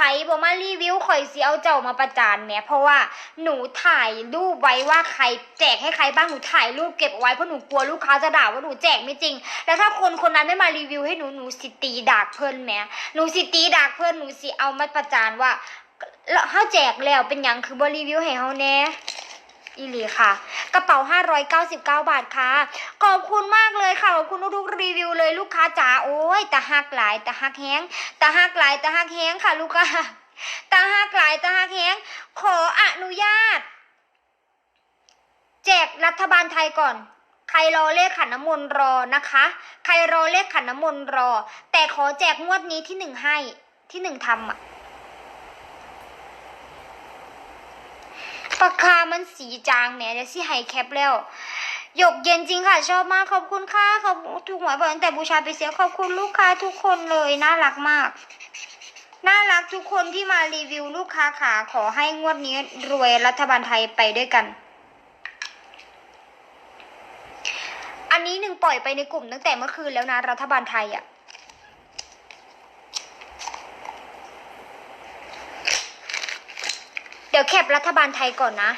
ไผบอมารีวิวข่อยสิเอาเจ้ามาประจานแหมเพราะว่าหนูถ่ายรูปไว้ว่าใครแจกให้ใครบ้างหนูถ่ายรูปเก็บเอาไว้เพราะหนูกลัวลูกค้าจะด่าว่าหนูแจกไม่จริง แล้วถ้าคนคนนั้นไม่มารีวิวให้หนูหนูสิตีดากเพิ่นแหมหนูสิตีดากเพิ่นหนูสิเอามาประจานว่าแล้วเฮาแจกแล้วเป็นหยังคือบ่รีวิวให้เฮาแน่ อีหลีค่ะ กระเป๋า 599 บาทค่ะ ขอบคุณมากเลยค่ะขอบคุณทุกรีวิวเลยลูกค้าจ๋าโอ้ยตาหักหลายตาหักแห้งตาหักหลายตาหักแห้งค่ะ ลูกค้าตาหักหลายตาหักแห้งขออนุญาต แจกรัฐบาลไทยก่อนใครรอเลขขันน้ำมนต์รอนะคะ ใครรอเลขขันน้ำมนต์รอ แต่ขอแจกงวดนี้ที่หนึ่งให้ที่หนึ่งทำอะ ปากกามันสีจางแหมเดี๋ยวสิให้แคปแล้วหยกเย็นจริงค่ะ ชอบมากขอบคุณค่ะขอบถูกหวยบอกตั้งแต่บูชาไปเสียขอบคุณลูกค้าทุกคนเลยน่ารักมาก น่ารักทุกคนที่มารีวิวลูกค้าขาขอให้งวดนี้รวยรัฐบาลไทยไปด้วยกัน อันนี้หนึ่งปล่อยไปในกลุ่มตั้งแต่เมื่อคืนแล้วนะรัฐบาลไทยอะ่ะ ดี๋ยวแคปรัฐบาลไทยก่อนนะ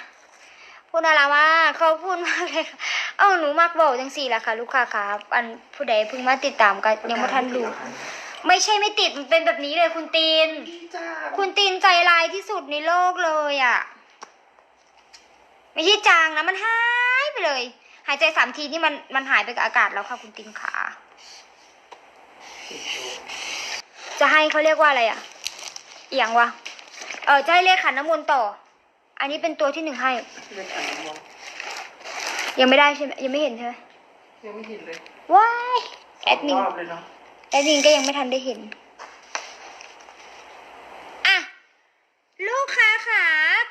พูดอะไรว่าขอบคุณมากเลยค่ะเอ้าหนูมากบอกจังสี่แหละค่ะ ลูกค้าครับอันผู้ใดเพิ่งมาติดตามกันยังไม่ทันรู้ไม่ใช่ไม่ติดมันเป็นแบบนี้เลยคุณตีนดีจ้าคุณตีนใจร้ายที่สุดในโลกเลยอะ่ะ ไม่ใช่จางนะมันหายไปเลย หายใจสามทีนี่มันมันหายไปกับอากาศแล้วค่ะ คุณตีนขาจะให้เขาเรียกว่าอะไรอะ่ะเอียงวะเออจะให้เลขขันน้ำมนต์ต่อ อันนี้เป็นตัวที่หนึ่งให้ เล่นขันน้ำมนต์ยังไม่ได้ใช่ไหมยังไม่เห็นใช่ไหมยังไม่เห็นเลยว้ายแอดมิน รอบเลยเนาะแอดมินก็ยังไม่ทันได้เห็น อะ ลูกค้าขา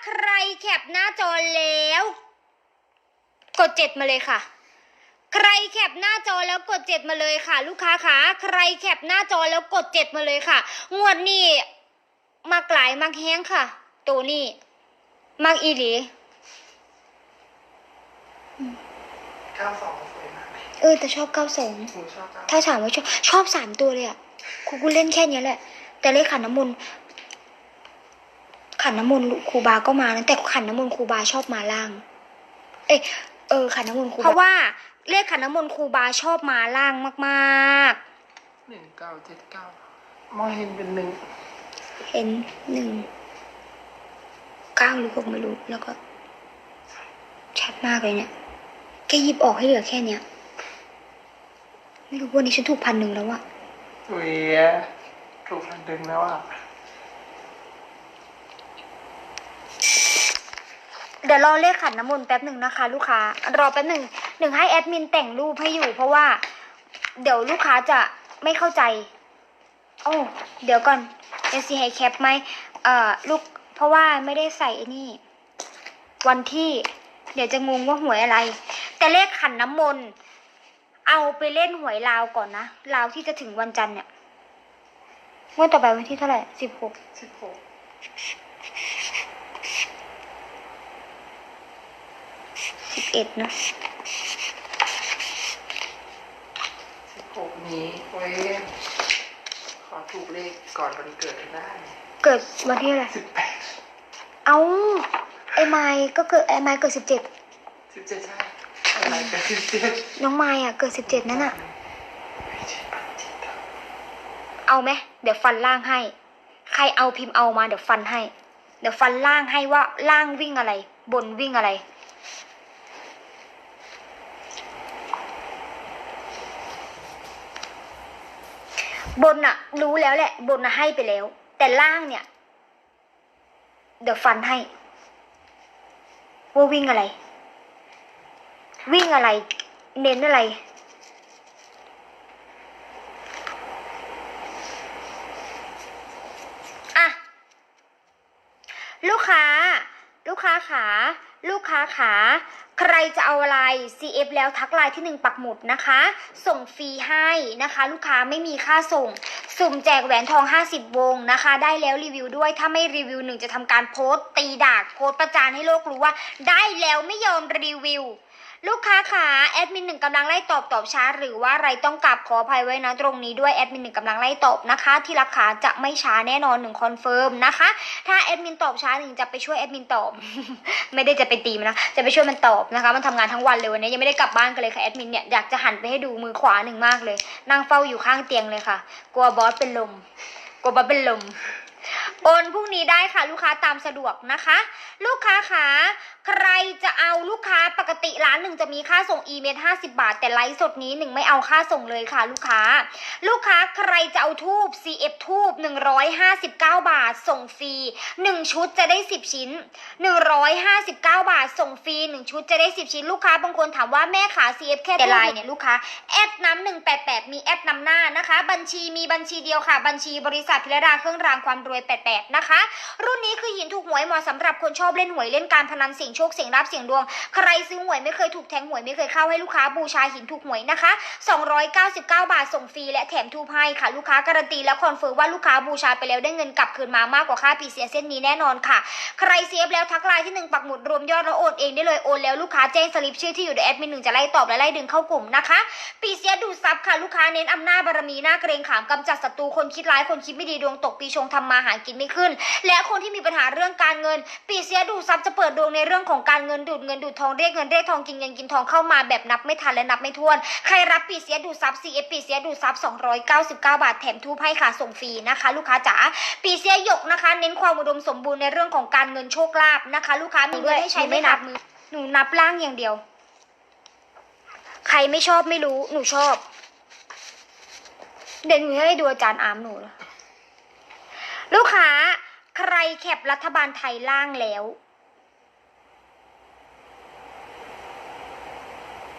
ใครแคปหน้าจอแล้ว กดเจ็ดมาเลยค่ะ ใครแคปหน้าจอแล้วกดเจ็ดมาเลยค่ะ ลูกค้าขาใครแคปหน้าจอแล้วกดเจ็ดมาเลยค่ะ งวดนี้ มากหลายมากแห้งค่ะ ตัวนี้มากอีหลีเก้าสองสวยมากเลยเออแต่ชอบเก้าสองหนูชอบเก้าถ้าถามว่าชอบชอบสามตัวเลยอะครูกูเล่นแค่เนี้ยแหละ แต่เลขขันน้ำมนต์ขันน้ำมนต์ครูบาก็มานะแต่ขันน้ำมนต์ครูบาชอบมาล่าง เอยเออขันน้ำมนต์ครูบาเพราะว่าเลขขันน้ำมนต์ครูบาชอบมาล่างมากหนึ่งเก้าเจ็ดเก้ามองเห็นเป็นหนึ่งๆ เห็นหนึ่งเก้าหรือหกไม่รู้ แล้วก็ชัดมากเลยเนี่ย แกหยิบออกให้เหลือแค่เนี้ย ไม่รู้วันนี้ฉันถูกพันหนึ่งแล้วอะเวียถูกพันดึงแล้วอะเดี๋ยวรอเลขขันน้ำมนต์แป๊บหนึ่งนะคะ ลูกค้ารอแป๊บหนึ่งหนึ่งให้แอดมินแต่งรูปให้อยู่ เพราะว่า เดี๋ยวลูกค้าจะไม่เข้าใจ โอ้เดี๋ยวก่อน เอซีให้แคปไหมเอ่อลูกเพราะว่าไม่ได้ใส่ไอ้นี่ วันที่เดี๋ยวจะงงว่าหวยอะไร แต่เลขขันน้ำมนต์เอาไปเล่นหวยลาวก่อนนะลาวที่จะถึงวันจันทร์เนี่ยงวดต่อไปวันที่เท่าไหร่สิบหกสิบหกสิบเอ็ดนะสิบหกนี้เว้ ขอถูกเลขก่อนวันเกิดได้เกิดวันที่อะไรสิบแปดเอาไอ้ไม้ก็เกิดไอ้ไม้เกิดสิบเจ็ดสิบเจ็ดใช่อะไรกันสิบเจ็ดน้องไม้อะเกิดสิบเจ็ดนั่นอะเอาไหมเดี๋ยวฟันล่างให้ ใครเอาพิมพ์เอามาเดี๋ยวฟันให้ เดี๋ยวฟันล่างให้ว่าล่างวิ่งอะไร บนวิ่งอะไร บนอะรู้แล้วแหละ บนอะให้ไปแล้ว แต่ล่างเนี่ย เดี๋ยวฟันให้ ว่าวิ่งอะไร วิ่งอะไร เน้นอะไร อะ ลูกค้า ลูกค้าขา ลูกค้าขา ใครจะเอาอะไร CF แล้วทักไลน์ที่หนึ่งปักหมุดนะคะ ส่งฟรีให้นะคะ ลูกค้าไม่มีค่าส่ง สุ่มแจกแหวนทอง 50 วงนะคะ ได้แล้วรีวิวด้วยถ้าไม่รีวิวหนึ่งจะทำการโพสต์ตีดากโพสต์ประจานให้โลกรู้ว่า ได้แล้วไม่ยอมรีวิว ลูกค้าขาแอดมินหนึ่งกำลังไล่ตอบตอบช้า หรือว่าอะไรต้องกลับขออภัยไว้นะตรงนี้ด้วยแอดมินหนึ่งกำลังไล่ตอบนะคะ ที่ราคาจะไม่ช้าแน่นอนหนึ่งคอนเฟิร์มนะคะ ถ้าแอดมินตอบช้าหนึ่งจะไปช่วยแอดมินตอบ ไม่ได้จะไปตีมันนะจะไปช่วยมันตอบนะคะ มันทำงานทั้งวันเลยวันนี้ยังไม่ได้กลับบ้านกันเลยค่ะแอดมินเนี่ยอยากจะหันไปให้ดูมือขวาหนึ่งมากเลยนั่งเฝ้าอยู่ข้างเตียงเลยค่ะ กลัวบอสเป็นลมกลัวบอสเป็นลมโอนพรุ่งนี้ได้ค่ะลูกค้าตามสะดวกนะคะ ลูกค้าขา ใครจะเอาลูกค้าปกติร้านหนึ่งจะมีค่าส่งอีเมลห้าสิบาท แต่ไลฟ์สดนี้หนึ่งไม่เอาค่าส่งเลยค่ะ ลูกค้า ลูกค้าใครจะเอาทูบ CF ทูบ159 บาท ส่งฟรี 1 ชุดจะได้ 10 ชิ้น 159 บาท ส่งฟรี 1 ชุดจะได้ 10 ชิ้น ลูกค้าบางคนถามว่าแม่ขา CF แค่แต่ไลน์เนี่ยลูกค้าแอดน้ำ188 มีแอดนำหน้านะคะ บัญชีมีบัญชีเดียวค่ะ บัญชีบริษัทพิรดาเครื่องรางความรวย 88 นะคะ รุ่นนี้คือหินถูกหวยเหมาะสำหรับคนชอบเล่นหวยเล่นการพนันสี่งโชคเสียงรับเสียงดวง ใครซื้อหวยไม่เคยถูกแทงหวยไม่เคยเข้าให้ลูกค้าบูชาหินถูกหวยนะคะ 299 บาทส่งฟรีและแถมทูบให้ค่ะ ลูกค้าการันตีและคอนเฟิร์มว่าลูกค้าบูชาไปแล้วได้เงินกลับคืนมามากกว่าค่าปีเสียเส้นนี้แน่นอนค่ะ ใครเซฟแล้วทักไลน์ที่หนึ่งปักหมุดรวมยอดแล้วโอนเองได้เลยโอนแล้วลูกค้าแจ้งสลิปชื่อที่อยู่ในแอดมินหนึ่งจะไล่ตอบและไล่ดึงเข้ากลุ่มนะคะ ปีเสียดูดซับค่ะลูกค้าเน้นอำนาจบารมีหน้าเกรงขามกำจัดศัตรูคนคิดร้ายคนคิดไม่ดีดวงตกปีชงทำมาหากินไม่ขึ้น และคนที่มีปัญหาเรื่องการเงิน ปีเสียดูดซับจะเปิดดวงในเรื่องของการเงินดูดเงินดูดทองเรียกเงินเรียกทองกินเงินกินทองเข้ามาแบบนับไม่ทันและนับไม่ถ้วน ใครรับปีเสียดูดซับ CF ปีเสียดูดซับ 299 บาทแถมทูบให้ค่ะส่งฟรีนะคะ ลูกค้าจ๋าปีเสียหยกนะคะ เน้นความอุดมสมบูรณ์ในเรื่องของการเงินโชคลาภนะคะ ลูกค้ามีเงินให้ใช้ไม่นับมือหนูนับล่างอย่างเดียว ใครไม่ชอบไม่รู้หนูชอบเดี๋ยวหนูให้ดูอาจารย์อาร์มหนูนะลูกค้าใครแคปรัฐบาลไทยล่างแล้ว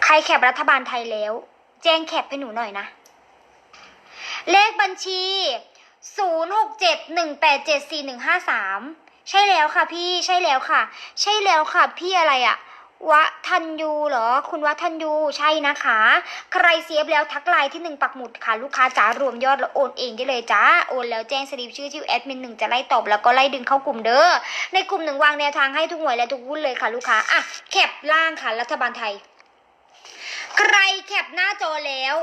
ใค รแคปรัฐบาลไทยแล้ว แจ้งแคปให้หนูหน่อยนะ เลขบัญชี 0671874153 ใช่แล้วค่ะพี่ใช่แล้วค่ะ ใช่แล้วค่ะพี่อะไรอะวะทันยูเหรอ คุณวะทันยูใช่นะคะ ใครเซฟแล้วทักไลน์ที่หนึ่งปักหมุดค่ะ ลูกค้าจ๋ารวมยอดแล้วโอนเองได้เลยจ้าโอนแล้วแจ้งสลิปชื่อที่แอดมินหนึ่งจะไล่ตอบแล้วก็ไล่ดึงเข้ากลุ่มเด้อในกลุ่มหนึ่งวางแนวทางให้ทุกหน่วยและทุกวุ้นเลยค่ะลูกค้าอะแคปล่างค่ะรัฐบาลไทย ใครแคปหน้าจอแล้ว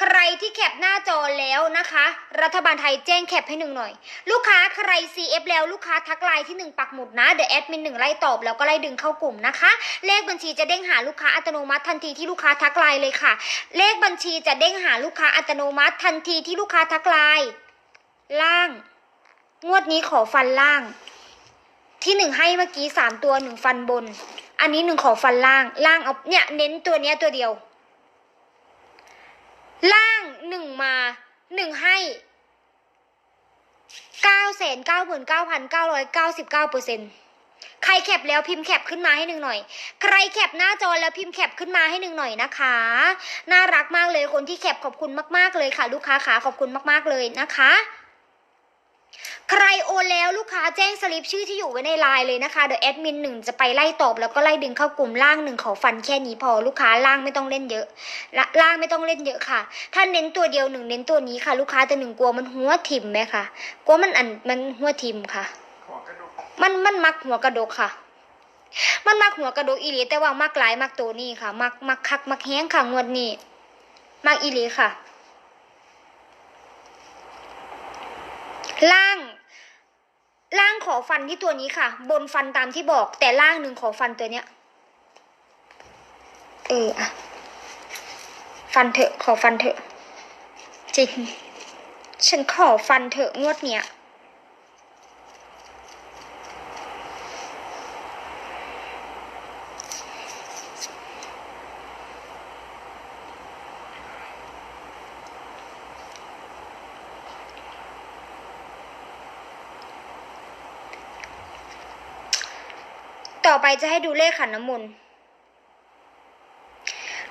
ใครที่แคปหน้าจอแล้วนะคะ รัฐบาลไทยแจ้งแคปให้หนึ่งหน่อย ลูกค้าใคร CF แล้วลูกค้าทักไลน์ที่หนึ่งปักหมุดนะ เดี๋ยวแอดมินหนึ่งไล่ตอบแล้วก็ไล่ดึงเข้ากลุ่มนะคะ เลขบัญชีจะเด้งหาลูกค้าอัตโนมัติทันทีที่ลูกค้าทักไลน์เลยค่ะ เลขบัญชีจะเด้งหาลูกค้าอัตโนมัติทันทีที่ลูกค้าทักไลน์ล่าง งวดนี้ขอฟันล่าง ที่หนึ่งให้เมื่อกี้สามตัวหนึ่งฟันบน อันนี้หนึ่งขอฟันล่าง ล่างเอาเนี่ยเน้นตัวเนี้ยตัวเดียว ล่างหนึ่งมาหนึ่งให้เก้าแสนเก้าหมื่นเก้าพันเก้าร้อยเก้าสิบเก้าเปอร์เซ็นต์ใครแคปแล้วพิมพ์แคปขึ้นมาให้หนึ่งหน่อย ใครแคปหน้าจอแล้วพิมพ์แคปขึ้นมาให้หนึ่งหน่อยนะคะ น่ารักมากเลยคนที่แคปขอบคุณมาก ๆเลยค่ะ ลูกค้าขาขอบคุณมาก ๆเลยนะคะ ใครโอนแล้วลูกค้าแจ้งสลิปชื่อที่อยู่ไว้ในไลน์เลยนะคะเดี๋ยวแอดมินหนึ่งจะไปไล่ตอบแล้วก็ไล่ดึงเข้ากลุ่มล่างหนึ่งขอฟันแค่นี้พอลูกค้าล่างไม่ต้องเล่นเยอะละล่างไม่ต้องเล่นเยอะค่ะ ถ้าเน้นตัวเดียวหนึ่งเน้นตัวนี้ค่ะ ลูกค้าแต่หนึ่งกลัวมันหัวทิมไหมคะกลัวมันอันมันหัวทิมค่ะ มันมันมักหัวกระดกค่ะ มันมักหัวกระดกอีหลีแต่ว่ามักหลายมักตัวนี้ค่ะ มักมักคักมักแห้งค่ะงวดนี้มักอีหลีค่ะ ล่าง ล่างขอฟันที่ตัวนี้ค่ะ บนฟันตามที่บอก แต่ล่างหนึ่งขอฟันตัวเนี้ย เอออะฟันเถอะ ขอฟันเถอะ จริง ฉันขอฟันเถอะงวดเนี้ย ต่อไปจะให้ดูเลขขันน้ำมนต์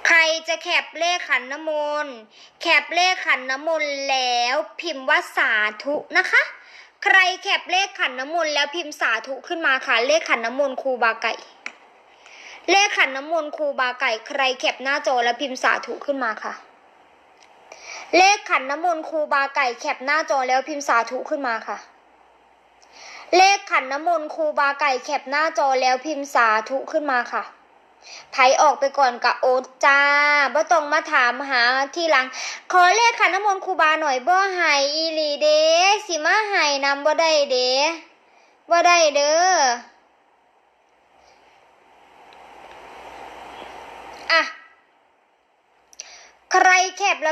ใครจะแคปเลขขันน้ำมนต์แคปเลขขันน้ำมนต์แล้วพิมพ์ว่าสาธุนะคะ ใครแคปเลขขันน้ำมนต์แล้วพิมพ์สาธุขึ้นมาค่ะ เลขขันน้ำมนต์ครูบาไก่ เลขขันน้ำมนต์ครูบาไก่ ใครแคปหน้าจอแล้วพิมพ์สาธุขึ้นมาค่ะ เลขขันน้ำมนต์ครูบาไก่แคปหน้าจอแล้วพิมพ์สาธุขึ้นมาค่ะ เลขขันน้ำมนต์ครูบาไก่แคปหน้าจอแล้วพิมพ์สาธุขึ้นมาค่ะไผออกไปก่อนกะโอ๊ตจ้าบ่ต้องมาถามหาที่หลัง ขอเลขขันน้ำมนต์ครูบาหน่อยบ่ให้อีหลีเด้สิมาให้นำบ่ได้เด้บ่ได้เด้ออะใครแคบแล้ว